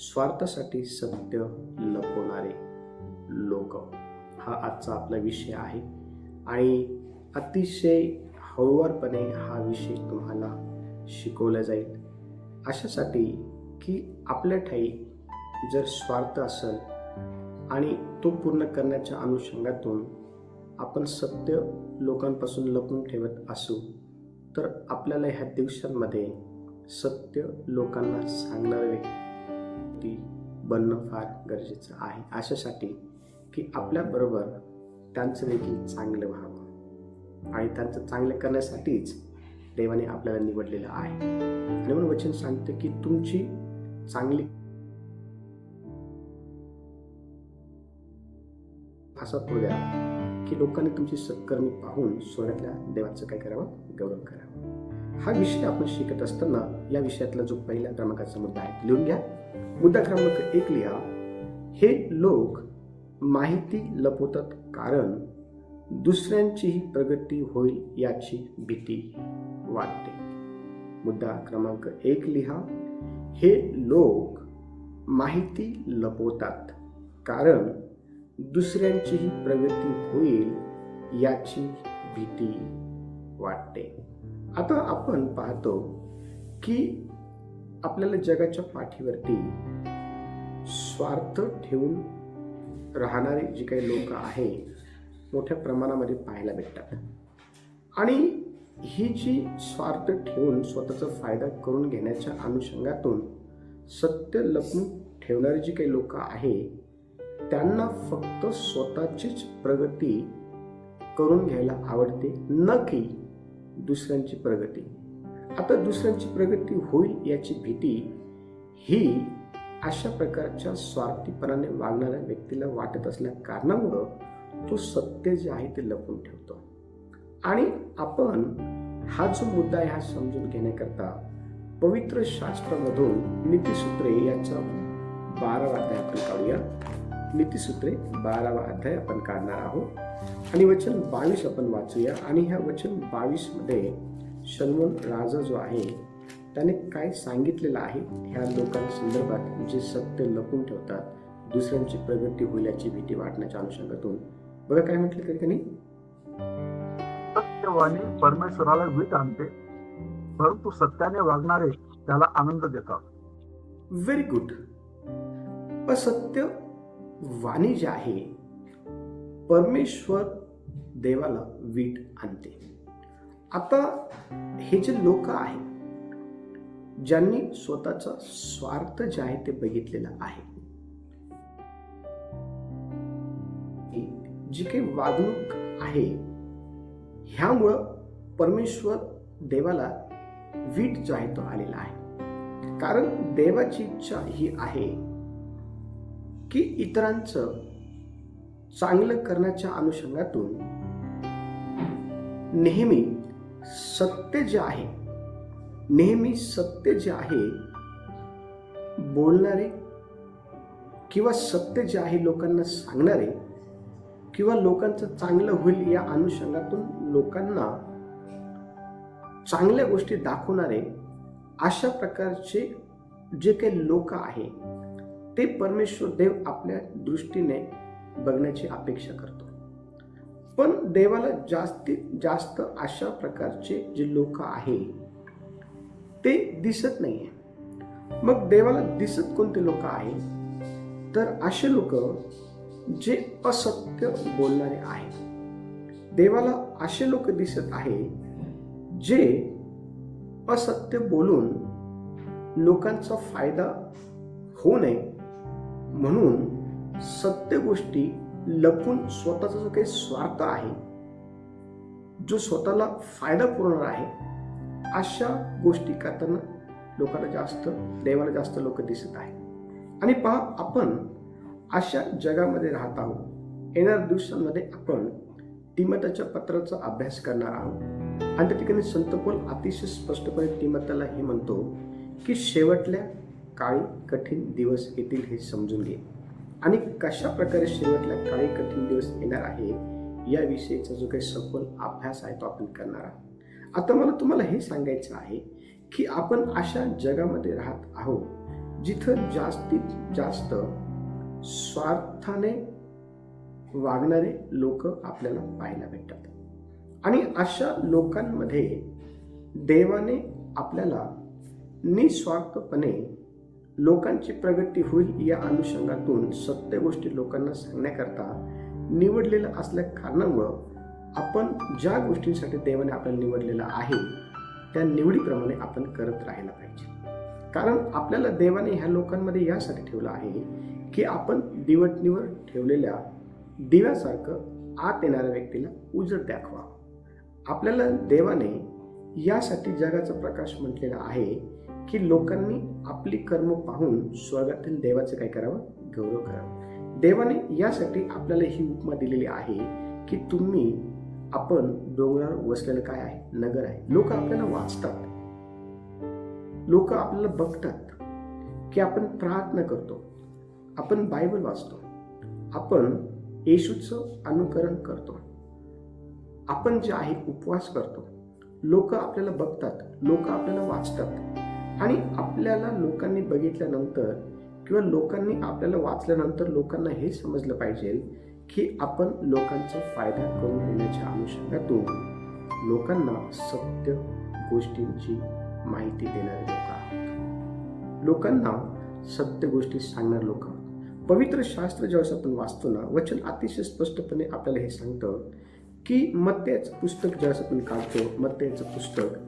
स्वार्थासाठी सत्य लपवणारे लोक. हा आजचा आपला विषय आहे. आणि अतिशय हळूवारपणे हा विषय तुम्हाला शिकवला जाईल. अशासाठी की आपल्या ठाई जर स्वार्थ असेल आणि तो पूर्ण करण्याच्या अनुषंगातून आपण सत्य लोकांपासून लपून ठेवत असू तर आपल्याला ह्या दिवसांमध्ये सत्य लोकांना सांगणारे व्यक्ती बनणं फार गरजेचं आहे. अशासाठी की आपल्याबरोबर त्यांचं देखील चांगलं व्हावं. आणि त्यांचं चांगलं करण्यासाठीच देवाने आपल्याला निवडलेलं आहे. आणि म्हणून वचन सांगते की तुमची चांगली असा तो द्या की लोकांनी तुमची सत्कर्मी पाहून स्वर्गातल्या देवाचं काय करावं? गौरव करावं. हा विषय आपण शिकत असताना या विषयातला जो पहिल्या क्रमांकाचा मुद्दा आहे लिहून घ्या. मुद्दा क्रमांक एक लिहा. हे लोक माहिती लपवतात कारण दुसऱ्यांचीही प्रगती होईल याची भीती वाटते. मुद्दा क्रमांक एक लिहा. हे लोक माहिती लपवतात कारण दुसऱ्यांचीही प्रगती होईल याची भीती वाटते. आता आपण पाहतो की आपल्याला जगाच्या पाठीवरती स्वार्थ ठेवून राहणारे जे काही लोक आहे मोठ्या प्रमाणामध्ये पाहायला भेटतात. आणि ही जी स्वार्थ ठेवून स्वतःचा फायदा करून घेण्याच्या अनुषंगातून सत्य लपून ठेवणारी जी काही लोक आहे त्यांना फक्त स्वतःचीच प्रगती करून घ्यायला आवडते न की दुसऱ्यांची प्रगती. आता दुसऱ्यांची प्रगती होईल याची भीती ही अशा प्रकारच्या स्वार्थीपणाने वागणाऱ्या व्यक्तीला वाटत असल्या कारणामुळं तो सत्य जे आहे ते लपून ठेवतो. आणि आपण हा जो मुद्दा आहे हा समजून घेण्याकरता पवित्र शास्त्रामधून नीतीसूत्रे याचा बारावा अध्याय आपण काढूया. नीतीसूत्रे बारावा अध्याय आपण काढणार आहोत. आणि वचन बावीस आपण वाचूया. आणि ह्या वचन बावीस शलमोन राजा जो आहे त्याने काय सांगितलेलं आहे ह्या लोकांसंदर्भात जे सत्य लपून ठेवतात दुसऱ्यांची प्रगती होईल याची भीती वाटण्याच्या अनुषंगातून? बघा काय म्हटलं तरी त्यांनी? सत्यवाणी परमेश्वराला वीट आणते परंतु सत्याने वागणारे त्याला आनंद देतात. व्हेरी गुड असत्य वाणी जे आहे परमेश्वर देवाला वीट आणते. आता हे जे लोक आहेत ज्यांनी स्वतःचा स्वार्थ जे आहे ते बघितलेला आहे जी काही वागणूक आहे ह्यामुळं परमेश्वर देवाला वीट जो आहे तो आलेला आहे. कारण देवाची इच्छा ही आहे की इतरांचं चांगलं करण्याच्या अनुषंगातून नेहमी सत्य जे आहे नेहमी सत्य जे आहे बोलणारे किंवा सत्य जे आहे लोकांना सांगणारे किंवा लोकांचं चांगलं होईल या अनुषंगातून लोकांना चांगल्या गोष्टी दाखवणारे अशा प्रकारचे जे काही लोक आहे ते परमेश्वर देव आपल्या दृष्टीने बघण्याची अपेक्षा करतो. पण देवाला जास्तीत जास्त अशा प्रकारचे जे लोक आहे ते दिसत नाहीये. मग देवाला दिसत कोणते लोक आहे? तर असे लोक जे असत्य बोलणारे आहेत. देवाला असे लोक दिसत आहे जे असत्य बोलून लोकांचा फायदा होऊ नये म्हणून सत्य गोष्टी लपून स्वतःचा जो काही स्वार्थ आहे जो स्वतःला फायदा पुरवणार आहे अशा गोष्टी करताना लोकांना जास्त देवाला जास्त लोक दिसत आहे आणि पहा आपण अशा जगामध्ये राहत आहोत. येणाऱ्या दिवसांमध्ये आपण तिमताच्या पत्राचा अभ्यास करणार आहोत. आणि त्या ठिकाणी संतपोल अतिशय स्पष्टपणे तिमताला हे म्हणतो की शेवटल्या काळी कठीण दिवस येतील हे समजून घे. आणि कशा प्रकारे शेवटला काळी कठीण दिवस येणार आहे याविषयीचा जो काही सखोल अभ्यास आहे तो आपण करणार आहोत. आता मला तुम्हाला हे सांगायचं आहे की आपण अशा जगामध्ये राहत आहोत जिथं जास्तीत जास्त स्वार्थाने वागणारे लोक आपल्याला पाहायला भेटतात. आणि अशा लोकांमध्ये देवाने आपल्याला निस्वार्थपणे लोकांची प्रगती होईल या अनुषंगातून सत्य गोष्टी लोकांना सांगण्याकरता निवडलेलं असल्या कारणामुळं आपण ज्या गोष्टींसाठी देवाने आपल्याला निवडलेलं आहे त्या निवडीप्रमाणे आपण करत राहायला पाहिजे. कारण आपल्याला देवाने ह्या लोकांमध्ये यासाठी ठेवलं आहे की आपण दिवटणीवर ठेवलेल्या दिव्यासारखं आत येणाऱ्या व्यक्तीला उजड दाखवा. आपल्याला देवाने यासाठी जगाचा प्रकाश म्हटलेला आहे की लोकांनी आपली कर्म पाहून स्वर्गातील देवाचं काय करावं? गौरव करावं. देवाने यासाठी आपल्याला ही उपमा दिलेली आहे की तुम्ही आपण डोंगरावर वसलेलं काय आहे? नगर आहे. लोक आपल्याला वाचतात. लोक आपल्याला बघतात की आपण प्रार्थना करतो. आपण बायबल वाचतो. आपण येशूचं अनुकरण करतो. आपण जे आहे उपवास करतो. लोक आपल्याला बघतात. लोक आपल्याला वाचतात. आणि आपल्याला लोकांनी बघितल्यानंतर किंवा लोकांनी आपल्याला वाचल्यानंतर लोकांना हे समजलं पाहिजे की आपण लोकांचा फायदा करून घेण्याच्या अनुषंगातून लोकांना सत्य गोष्टींची माहिती देणारे लोक आहोत. लोकांना सत्य गोष्टी सांगणारे लोक आहोत. पवित्र शास्त्र ज्यावेळेस आपण वाचतो ना वचन अतिशय स्पष्टपणे आपल्याला हे सांगतं की मत्याचं पुस्तक ज्यावेळेस आपण काढतो मत्याचं पुस्तक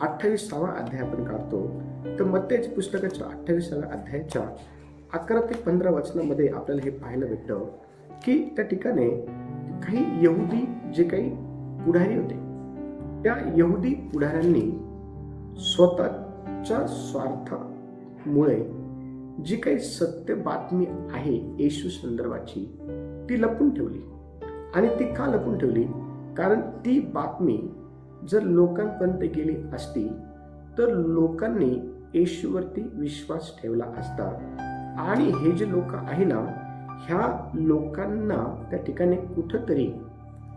अठ्ठावीसावा अध्याय आपण काढतो. तर मत्त्याच्या पुस्तकाच्या अठ्ठावीसाव्या अध्यायाच्या अकरा ते पंधरा वचनामध्ये आपल्याला हे पाहायला भेटतं की त्या ठिकाणी काही यहुदी जे काही पुढारी होते त्या यहुदी पुढाऱ्यांनी स्वतःच्या स्वार्थामुळे जी काही सत्य बातमी आहे येशू संदर्भाची ती लपून ठेवली. आणि ती का लपून ठेवली? कारण ती बातमी जर लोकांपर्यंत गेली असती तर लोकांनी येशूवरती विश्वास ठेवला असता. आणि हे जे लोक आहे ना ह्या लोकांना त्या ठिकाणी कुठंतरी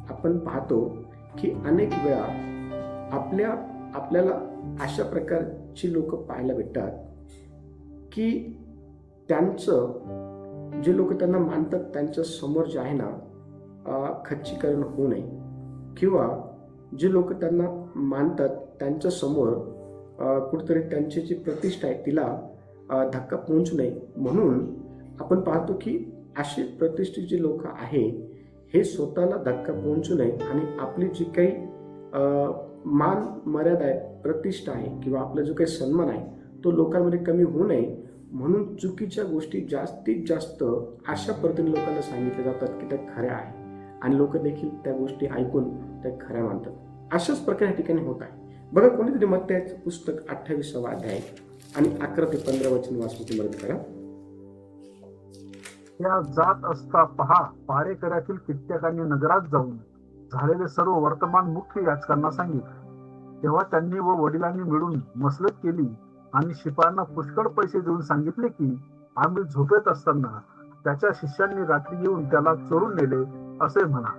आपण पाहतो की अनेक वेळा आपल्या आपल्याला अशा प्रकारची लोक पाहायला भेटतात की त्यांचं जे लोक त्यांना मानतात त्यांच्यासमोर जे आहे ना खच्चीकरण होऊ नये. किंवा जे लोक त्यांना मानतात त्यांच्यासमोर कुठेतरी त्यांची जी प्रतिष्ठा आहे तिला धक्का पोहोचू नये. म्हणून आपण पाहतो की असे प्रतिष्ठित जे लोक आहे हे स्वतःला धक्का पोहोचू नये आणि आपली जी काही मान मर्यादा आहे प्रतिष्ठा आहे किंवा आपला जो काही सन्मान आहे तो लोकांमध्ये कमी होऊ नये. म्हणून चुकीच्या गोष्टी जास्तीत जास्त अशा पद्धतीने लोकांना सांगितल्या जातात की त्या खऱ्या आहे आणि लोक देखील त्या गोष्टी ऐकून त्या खऱ्या मानतात. अशाच प्रकारे या ठिकाणी होत आहे. बघा कोणीतरी मग पुस्तक अठ्ठावीसावा अध्याय आणि अकरा ते पंधरा वचन वाचण्याची मदत करा. त्या जात असता पहा पारेकरातील कित्येकांनी नगरात जाऊन झालेले सर्व वर्तमान मुख्य याचकांना सांगितले. तेव्हा त्यांनी व वडिलांनी मिळून मसलत केली आणि शिपायांना पुष्कळ पैसे देऊन सांगितले की आम्ही झोपेत असताना त्याच्या शिष्यांनी रात्री येऊन त्याला चोरून नेले असे म्हणा.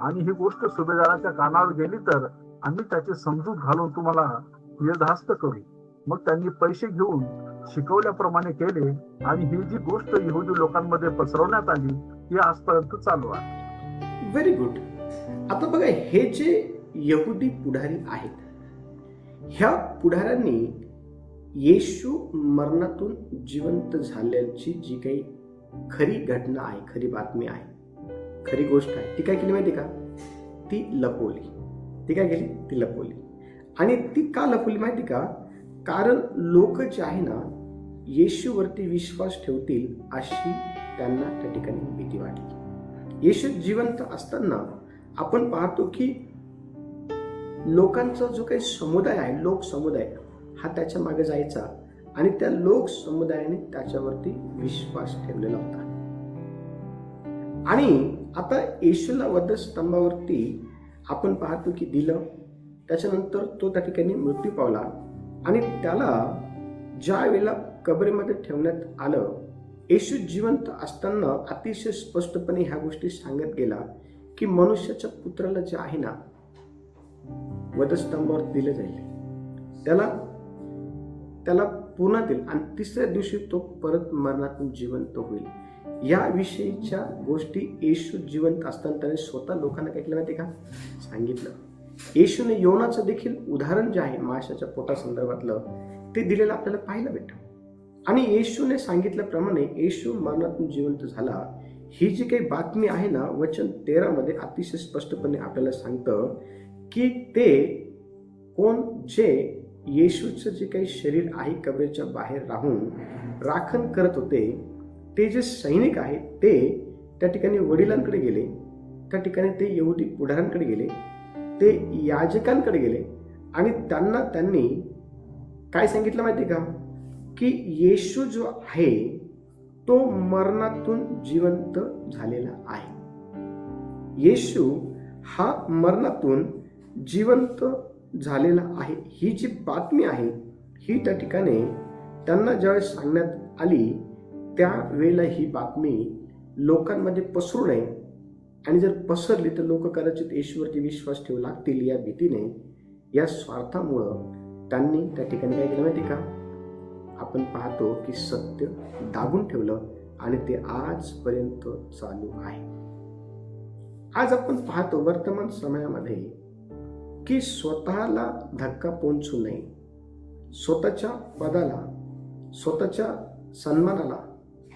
आणि ही गोष्ट सुभेदाराच्या कानावर गेली तर आम्ही त्याची समजूत घालून तुम्हाला निर्धास्त करू. मग त्यांनी पैसे घेऊन शिकवल्याप्रमाणे केले आणि ही जी गोष्ट यहुदी लोकांमध्ये पसरवण्यात आली ही आजपर्यंत चालू आहे. व्हेरी गुड आता बघा हे जे यहुदी पुढारी आहेत ह्या पुढाऱ्यांनी येशू मरणातून जिवंत झाल्याची जी काही खरी घटना आहे खरी बातमी आहे खरी गोष्ट आहे. ती काय केली माहिती का? ती लपवली. ती काय केली? ती लपवली. आणि ती का लपवली माहिती का? कारण लोक जे आहे ना येशूवरती विश्वास ठेवतील अशी त्यांना त्या ठिकाणी भीती वाटली. येशू जिवंत असताना आपण पाहतो की लोकांचा जो काही समुदाय आहे लोक समुदाय हा त्याच्यामागे जायचा आणि त्या लोक समुदायाने त्याच्यावरती विश्वास ठेवलेला होता. आणि आता येशूला वधस्तंभावरती आपण पाहतो की दिलं त्याच्यानंतर तो त्या ठिकाणी मृत्यू पावला आणि त्याला ज्या वेळेला कबरेमध्ये ठेवण्यात आलं येशू जिवंत असताना अतिशय स्पष्टपणे ह्या गोष्टी सांगत गेला की मनुष्याच्या पुत्राला जे आहे ना वधस्तंभावर दिलं जाईल. त्याला त्याला पूर्ण देईल आणि तिसऱ्या दिवशी तो परत मरणातून जिवंत होईल. या विषयीच्या गोष्टी येशू जिवंत असताना त्याने स्वतः लोकांना काय केलं माहिती का? सांगितलं. येशूने योनाचं देखील उदाहरण जे आहे माशाच्या पोटासंदर्भातलं ते दिलेलं आपल्याला पाहायला भेटतं आणि येशूने सांगितल्याप्रमाणे येशू मरणातून जिवंत झाला. ही जी काही बातमी आहे ना वचन तेरामध्ये अतिशय स्पष्टपणे आपल्याला सांगतं की ते कोण जे येशूचं जे काही शरीर आहे कबरेच्या बाहेर राहून राखण करत होते ते जे सैनिक आहेत ते त्या ठिकाणी वडिलांकडे गेले त्या ठिकाणी ते यहुदी पुढाऱ्यांकडे गेले ते याजकांकडे गेले आणि त्यांना त्यांनी काय सांगितलं माहिती का? की येशू जो आहे तो मरणातून जिवंत झालेला आहे. येशू हा मरणातून जिवंत झालेला आहे. ही जी बातमी आहे ही त्या ठिकाणी त्यांना ज्यावेळेस सांगण्यात आली त्यावेळेला ही बातमी लोकांमध्ये पसरू नये. आणि जर पसरली तर लोक कदाचित येशूवरती विश्वास ठेवू लागतील या भीतीने या स्वार्थामुळं त्यांनी त्या ठिकाणी काय केलं माहिती का? आपण पाहतो की सत्य दाबून ठेवलं आणि ते आजपर्यंत चालू आहे. आज आपण पाहतो वर्तमान समयामध्ये की स्वतःला धक्का पोहोचू नये. स्वतःच्या पदाला स्वतःच्या सन्मानाला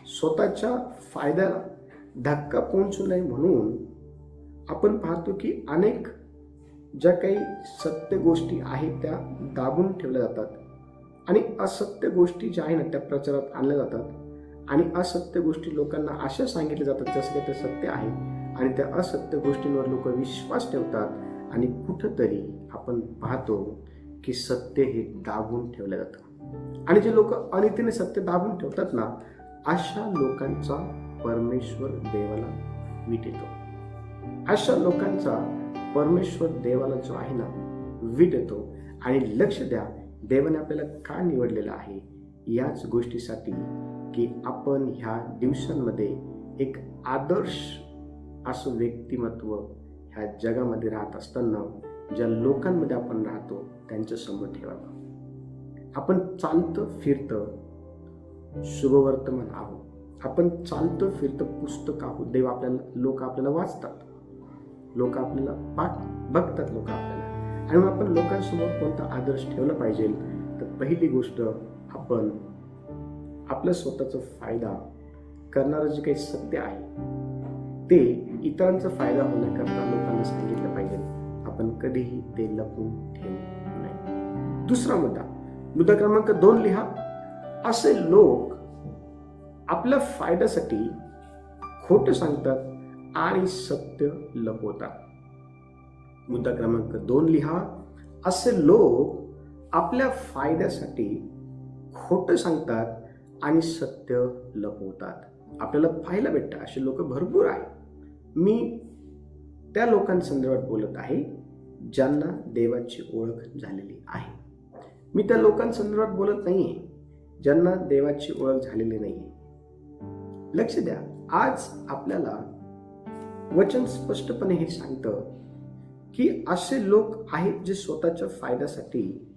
स्वतःच्या फायद्याला धक्का पोहोचू नये म्हणून आपण पाहतो की अनेक ज्या काही सत्य गोष्टी आहेत त्या दाबून ठेवल्या जातात. आणि असत्य गोष्टी ज्या आहे ना त्या प्रचारात आणल्या जातात. आणि असत्य गोष्टी लोकांना अशा सांगितल्या जातात जसं काही ते सत्य आहे. आणि त्या असत्य गोष्टींवर लोक विश्वास ठेवतात. आणि कुठंतरी आपण पाहतो की सत्य हे दाबून ठेवलं जातं. आणि जे लोक अनितीने सत्य दाबून ठेवतात ना अशा लोकांचा परमेश्वर देवाला वीट येतो. अशा लोकांचा परमेश्वर देवाला जो आहे ना वीट येतो. आणि लक्ष द्या देवाने आपल्याला का निवडलेलं आहे? याच गोष्टीसाठी की आपण ह्या दिवसांमध्ये एक आदर्श असं व्यक्तिमत्व ह्या जगामध्ये राहत असताना ज्या लोकांमध्ये आपण राहतो त्यांच्यासमोर ठेवावं. आपण चालतं फिरतं शुभवर्तमान आहोत आपण चालतं फिरतं पुस्तक आहोत देव आपल्याला लोक आपल्याला वाचतात. लोक आपल्याला पाठ बघतात लोक आपल्याला. आणि मग आपण लोकांसमोर कोणता आदर्श ठेवला पाहिजे? तर पहिली गोष्ट आपण आपलं स्वतःचा फायदा करणारं जे काही सत्य आहे ते इतरांचा फायदा होण्याकरता लोकांना सांगितलं पाहिजे. आपण कधीही ते लपून ठेवू नये. दुसरा मुद्दा. मुद्दा क्रमांक दोन लिहा. असे लोक आपल्या फायद्यासाठी खोट सांगतात आणि सत्य लपवतात. मुद्दा क्रमांक दोन लिहा. असे लोक आपल्या फायद्यासाठी खोट सांगतात आणि सत्य लपवतात. आपल्याला पाहायला भेटतं असे लोक भरपूर आहेत. मी त्या लोकांसंदर्भात बोलत आहे ज्यांना देवाची ओळख झालेली आहे. मी त्या लोकांसंदर्भात बोलत नाही आहे ज्यांना देवाची ओळख झालेली नाही लक्ष द्या आज आपल्याला वचन स्पष्टपणे हे सांगतं की असे लोक आहेत जे स्वतःच्या फायद्यासाठी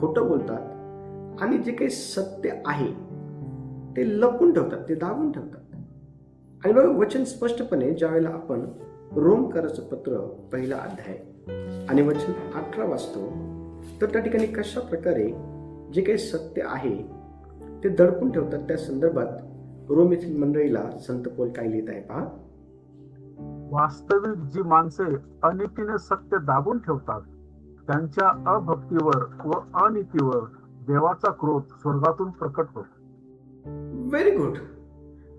खोटं बोलतात आणि जे काही सत्य आहे ते लपून ठेवतात ते दाबून ठेवतात. आणि बघा वचन स्पष्टपणे ज्यावेळेला आपण रोम कराचं पत्र पहिला अध्याय आणि वचन अठरा वाचतो तर त्या ठिकाणी कशा प्रकारे जे काही सत्य आहे ते दडपून ठेवतात. त्या संदर्भात रोम येथील मंडळीला संत पोल काय लिहित आहे पहा. वास्तविक जी माणसे अनितीने सत्य दाबून ठेवतात त्यांच्या अभक्तीवर व अनितीवर देवाचा क्रोध स्वर्गातून प्रकट होतो. व्हेरी गुड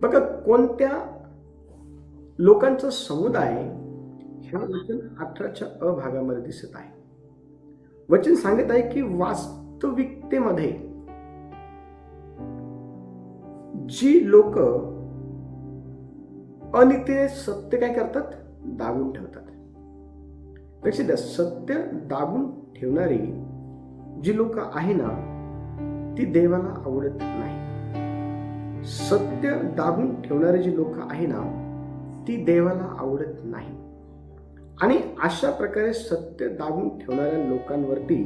बघा कोणत्या लोकांचा समुदाय ह्या वचन अठराच्या अ भागामध्ये दिसत आहे. वचन सांगत आहे की वास्तविकतेमध्ये जी लोक अनितीने सत्य काय करतात? दाबून ठेवतात. लक्ष द्या सत्य दाबून ठेवणारी जी लोक आहे ना ती देवाला आवडत नाही. सत्य दाबून ठेवणारी जी लोक आहे ना ती देवाला आवडत नाही. आणि अशा प्रकारे सत्य दाबून ठेवणाऱ्या लोकांवरती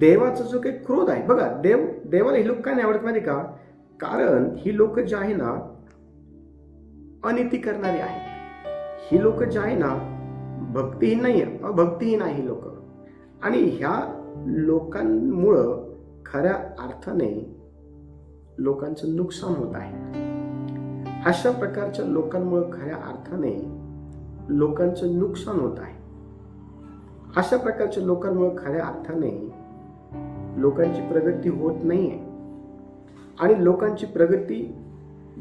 देवाचा जो काही क्रोध आहे बघा देव देवाला हे लोक काय नाही आवडत माहिती का? कारण ही लोक जे आहे ना अनिती करणारी आहेत. ही लोक जे आहे ना भक्तीहीन नाही आहे अभक्तीहीन आहे ही लोक. आणि ह्या लोकांमुळं खऱ्या अर्थाने लोकांचं नुकसान होत आहे. अशा प्रकारच्या लोकांमुळं खऱ्या अर्थाने लोकांचं नुकसान होत आहे. अशा प्रकारच्या लोकांमुळे खऱ्या अर्थाने लोकांची प्रगती होत नाहीये. आणि लोकांची प्रगती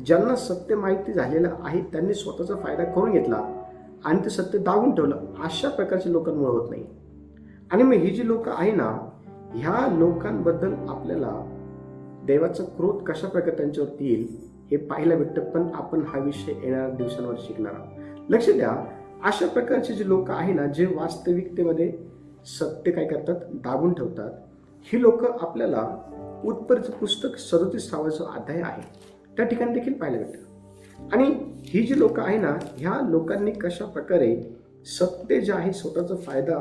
ज्यांना सत्य माहिती झालेलं आहे त्यांनी स्वतःचा फायदा करून घेतला आणि ते सत्य दाबून ठेवलं अशा प्रकारच्या लोकांमुळे होत नाही. आणि मग ही जी लोक आहे ना ह्या लोकांबद्दल आपल्याला देवाचा क्रोध कशा प्रकारे त्यांच्यावरती येईल हे पाहायला भेटतं. पण आपण हा विषय येणाऱ्या दिवसांवर शिकणार आहोत. लक्ष द्या अशा प्रकारचे जे लोक आहे ना जे वास्तविकतेमध्ये सत्य काय करतात दाबून ठेवतात ही लोक आपल्याला उत्पत्तीचं पुस्तक सदोतीसावा जो अध्याय आहे. त्या ठिकाणी देखील पाहायला भेटतं. आणि ही जी लोक आहे ना ह्या लोकांनी कशा प्रकारे सत्य जे आहे स्वतःचा फायदा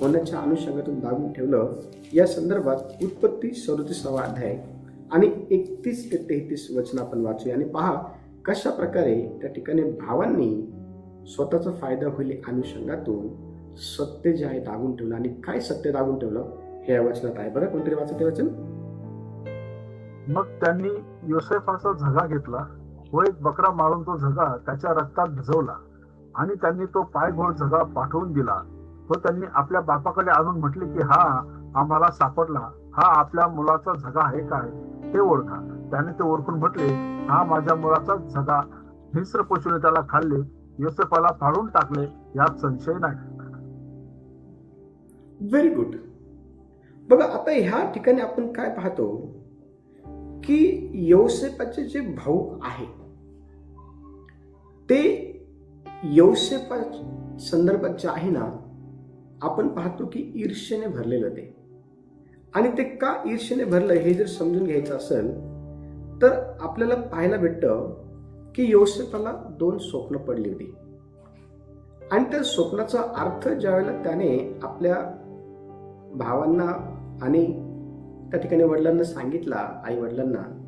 होण्याच्या अनुषंगातून दाबून ठेवलं या संदर्भात उत्पत्ती सदोतीसावा अध्याय आणि एकतीस ते तेहतीस वचन आपण वाचूया. आणि पहा कशा प्रकारे त्या ठिकाणी भावांनी स्वतःचा फायदा होईल अनुषंगातून सत्य जे आहे दागून ठेवलं. आणि काय सत्य दागून ठेवलं? हे या वचनात आहे. बरं कोणतरी वाचत ते वचन? मग त्यांनी योसेफाचा झगा घेतला. व एक बकरा मारून तो झगा त्याच्या रक्तात भिजवला. आणि त्यांनी तो पायघोळ झगा पाठवून दिला. व त्यांनी आपल्या बापाकडे आणून म्हटले की हा आम्हाला सापडला. हा आपल्या मुलाचा झगा आहे काय? हे ओळखा. त्याने ते ओळखून म्हटले हा माझ्या मुलाचा झगा. हिंस्र पशुने त्याला खाल्ले. योसेफाला फाडून टाकले. यात संशय नाही. व्हेरी गुड बघा आता ह्या ठिकाणी आपण काय पाहतो? की यौसेपाचे जे भाऊ आहे ते यौसेपा संदर्भात जे आहे ना आपण पाहतो की ईर्ष्येने भरलेलं ते. आणि ते का ईर्ष्येने भरलं हे जर समजून घ्यायचं असेल तर आपल्याला पाहायला भेटतं की यौसेपाला दोन स्वप्न पडली होती. आणि त्या स्वप्नाचा अर्थ ज्यावेळेला त्याने आपल्या भावांना आणि त्या ठिकाणी वडिलांना सांगितला आई वडिलांना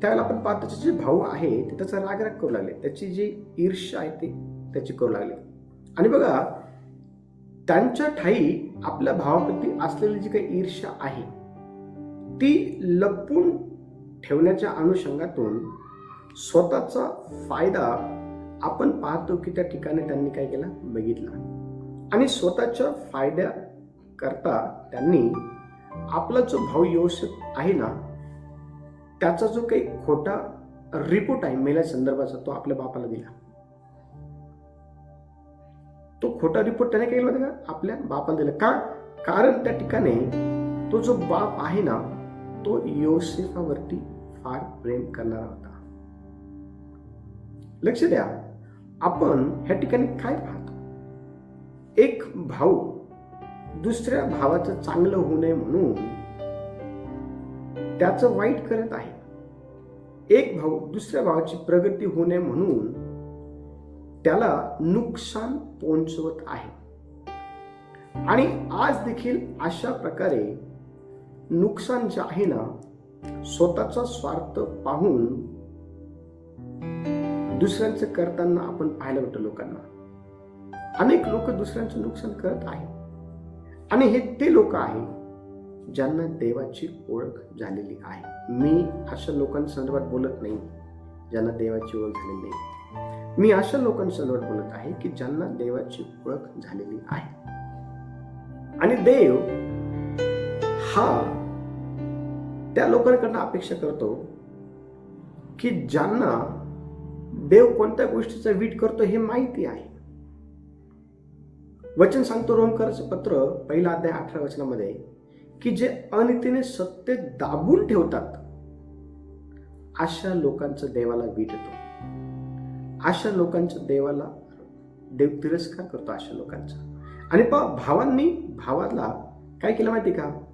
त्यावेळेला आपण पाहतो त्याचे जे भाऊ आहे ते त्याचा रागराग करू लागले. त्याची जी ईर्ष्या आहे ती त्याची करू लागले. आणि बघा त्यांच्या ठाई आपल्या भावाप्रती असलेली जी काही ईर्ष्या आहे ती लपून ठेवण्याच्या अनुषंगातून स्वतःचा फायदा आपण पाहतो की त्या ठिकाणी त्यांनी काय केला? बघितला. आणि स्वतःच्या फायद्या करता त्यांनी आपला जो भाऊ योसेफ आहे ना त्याचा जो काही खोटा रिपोर्ट आहे मेल्या संदर्भाचा तो आपल्या बापाला दिला. तो खोटा रिपोर्ट त्याने केला होता का? आपल्या बापाला दिला. का? कारण त्या ठिकाणी तो जो बाप आहे ना तो योसेफावरती फार प्रेम करणारा होता. लक्ष द्या आपण ह्या ठिकाणी काय पाहतो? एक भाऊ दुसऱ्या भावाचं चांगलं होऊ नये म्हणून त्याचं वाईट करत आहे. एक भाऊ दुसऱ्या भावाची प्रगती होऊ नये म्हणून त्याला नुकसान पोहोचवत आहे. आणि आज देखील अशा प्रकारे नुकसान जे आहे ना स्वतःचा स्वार्थ पाहून दुसऱ्यांचं करताना आपण पाहायला भेटतो लोकांना. अनेक लोक दुसऱ्यांचं नुकसान करत आहेत. आणि हे ते लोक आहे ज्यांना देवाची ओळख झालेली आहे. मी अशा लोकांसंदर्भात बोलत नाही ज्यांना देवाची ओळख झालेली नाही. मी अशा लोकांसंदर्भात बोलत आहे की ज्यांना देवाची ओळख झालेली आहे. आणि देव हा त्या लोकांकडनं अपेक्षा करतो की ज्यांना देव कोणत्या गोष्टीचा वीट करतो हे माहिती आहे. वचन सांगतो रोमकरचं पत्र पहिला अध्याय अठरा वचनामध्ये की जे अनितीने सत्य दाबून ठेवतात अशा लोकांचं देवाला वीट येतो अशा लोकांचं देवाला देव तिरस्कार करतो अशा लोकांचा. आणि पा भावांनी भावाला काय केलं माहिती का?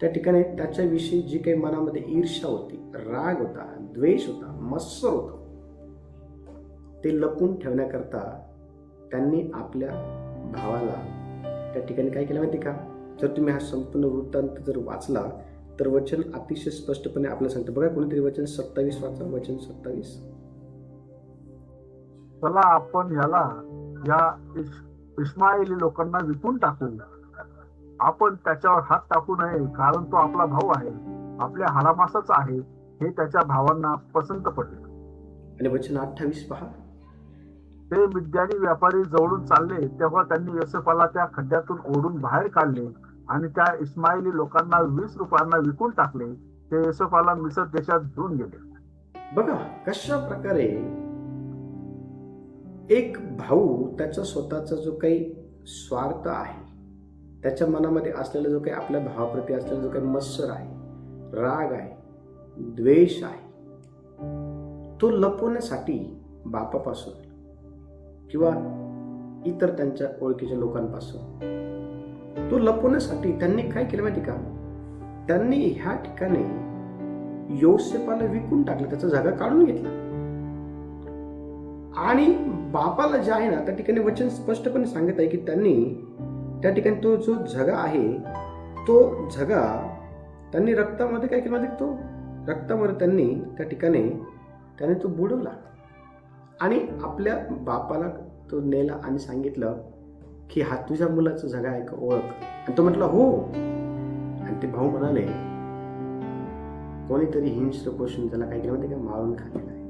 त्या ठिकाणी त्याच्याविषयी जी काही मनामध्ये ईर्षा होती राग होता द्वेष होता मत्सर होता ते लपून ठेवण्याकरता त्यांनी आपल्या भावाला. त्या ठिकाणी काय केलं माहिती का? जर तुम्ही हा संपूर्ण वृत्तांत जर वाचला तर वचन अतिशय स्पष्टपणे आपल्याला सांगतं. बघा कोणीतरी वचन सत्तावीस वाचा. वचन सत्तावीस. चला आपण ह्याला या इस्माइली लोकांना विकून टाकू आपण त्याच्यावर हात टाकू नये कारण तो आपला भाऊ आहे. आपल्या हाडामासाचा आहे. हे त्याच्या भावांना पसंत पडले. आणि वचन अठ्ठावीस पहा. हे मिद्यानी व्यापारी जवळून चालले तेव्हा त्यांनी योसेफाला त्या खड्ड्यातून ओढून बाहेर काढले आणि त्या इस्माइली लोकांना वीस रुपयांना विकून टाकले. ते योसेफाला मिसर देशात घेऊन गेले. बघा कशा प्रकारे एक भाऊ त्याचा स्वतःचा जो काही स्वार्थ आहे त्याच्या मनामध्ये असलेला जो काही आपल्या भावाप्रती असलेला जो काही मत्सर आहे राग आहे द्वेष आहे तो लपवण्यासाठी बापापासून किंवा इतर त्यांच्या ओळखीच्या लोकांपासून. तो लपवण्यासाठी त्यांनी काय केलं माहिती का? त्यांनी ह्या ठिकाणी योसेपाला विकून टाकलं त्याचा जागा काढून घेतला. आणि बापाला जे आहे ना त्या ठिकाणी वचन स्पष्टपणे सांगत आहे की त्यांनी त्या ठिकाणी तो जो झगा आहे तो झगा त्यांनी रक्तामध्ये काय केलं माहिती तो? रक्तामध्ये त्यांनी त्या ठिकाणी त्याने तो बुडवला. आणि आपल्या बापाला तो नेला आणि सांगितलं की हा तुझ्या मुलाचं झगा आहे का ओळख. आणि तो म्हटला हो. आणि ते भाऊ म्हणाले कोणीतरी हिंस्र पोषण त्याला काय केलं माहिती का? मारून खाल्लेलं आहे.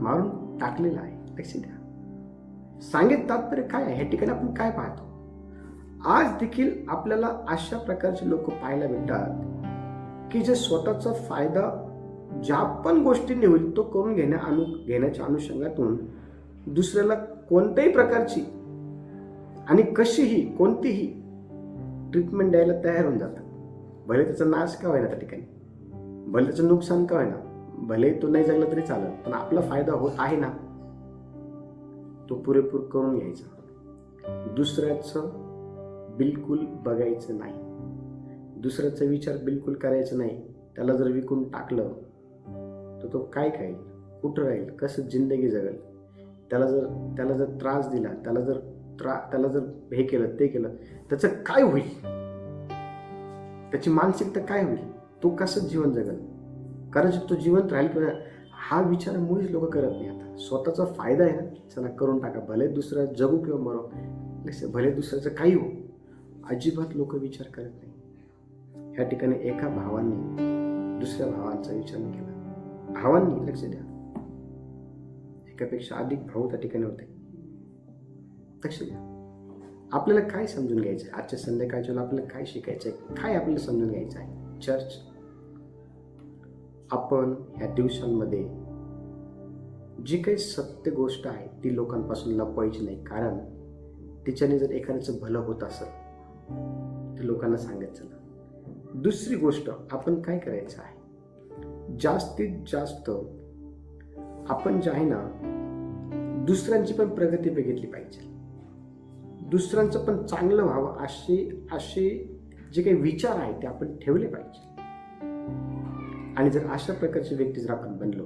मारून टाकलेलं आहे. लक्ष द्या सांगित तात्पर्य काय आहे? ह्या ठिकाणी आपण काय पाहतो? आज देखील आपल्याला अशा प्रकारचे लोक पाहायला भेटतात की जे स्वतःचा फायदा ज्या पण गोष्टींनी होईल तो करून घेण्या अनु घेण्याच्या अनुषंगातून दुसऱ्याला कोणत्याही प्रकारची आणि कशीही कोणतीही ट्रीटमेंट द्यायला तयार होऊन जातात. भले त्याचा नाश का होईना त्या ठिकाणी भले त्याचं नुकसान का होईना भले तो नाही जगला तरी चालत पण आपला फायदा होत आहे ना तो पुरेपूर करून घ्यायचा. दुसऱ्याचं बिलकुल बघायचं नाही. दुसऱ्याचा विचार बिलकुल करायचा नाही. त्याला जर विकून टाकलं तर तो काय खाईल? कुठं राहील? कसं जिंदगी जगेल? त्याला जर त्याला जर त्रास दिला त्याला जर त्रा त्याला जर हे केलं ते केलं त्याचं काय होईल? त्याची मानसिकता काय होईल? तो कसं जीवन जगल? कारण तो जिवंत राहील किंवा हा विचार मुळीच लोक करत नाही आता. स्वतःचा फायदा आहे ना? चला करून टाका. भले दुसरा जगू किंवा मरो. भले दुसऱ्याचं काही हो. अजिबात लोक विचार करत नाही. ह्या ठिकाणी एका भावांनी दुसऱ्या भावांचा विचार केला. भावांनी लक्ष द्या. एकापेक्षा अधिक भाऊ त्या ठिकाणी होते. लक्ष द्या. आपल्याला काय समजून घ्यायचं आहे आजच्या संध्याकाळच्या वेळेला आपल्याला काय शिकायचं आहे काय आपल्याला समजून घ्यायचं आहे चर्च. आपण ह्या दिवसांमध्ये जी काही सत्य गोष्ट आहे ती लोकांपासून लपवायची नाही. कारण तिच्याने जर एखाद्याचं भलं होत असेल तर लोकांना सांगत चला दुसरी गोष्ट आपण काय करायचं आहे? जास्तीत जास्त आपण जे आहे ना दुसऱ्यांची पण प्रगती बघितली पाहिजे. दुसऱ्यांचं पण चांगलं व्हावं असे असे जे काही विचार आहेत ते आपण ठेवले पाहिजे. आणि जर अशा प्रकारची व्यक्ती जर आपण बनलो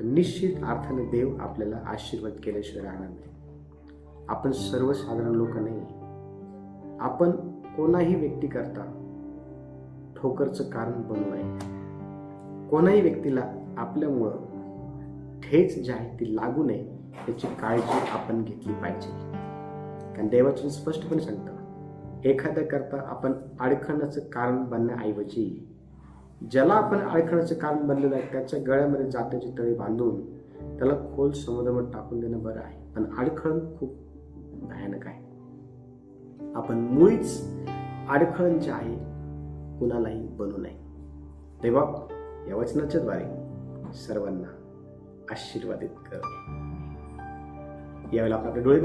तर निश्चित अर्थाने देव आपल्याला आशीर्वाद केल्याशिवाय राहणार नाही. आपण सर्वसाधारण लोक नाही. आपण कोणाही व्यक्ती करता ठोकरचं कारण बनू नये. कोणाही व्यक्तीला आपल्यामुळं ठेच जी आहे ती लागू नये याची काळजी आपण घेतली पाहिजे. कारण देवाचं स्पष्टपणे सांगतं एखाद्या करता आपण अडखण्याचं कारण बनण्याऐवजी ज्याला आपण अडखण्याचं कारण बनलेलं आहे त्याच्या गळ्यामध्ये जात्याची तळी बांधून त्याला खोल समुद्रामध्ये टाकून देणं बरं आहे. पण अडखळण खूप भयानक आहे. आपण मुळीच अडखळण जे आहे कुणालाही बनू नये. तेव्हा या वचनाच्या द्वारे सर्वांना आशीर्वादित कर. यावेळेला आपण आपले डोळे बंद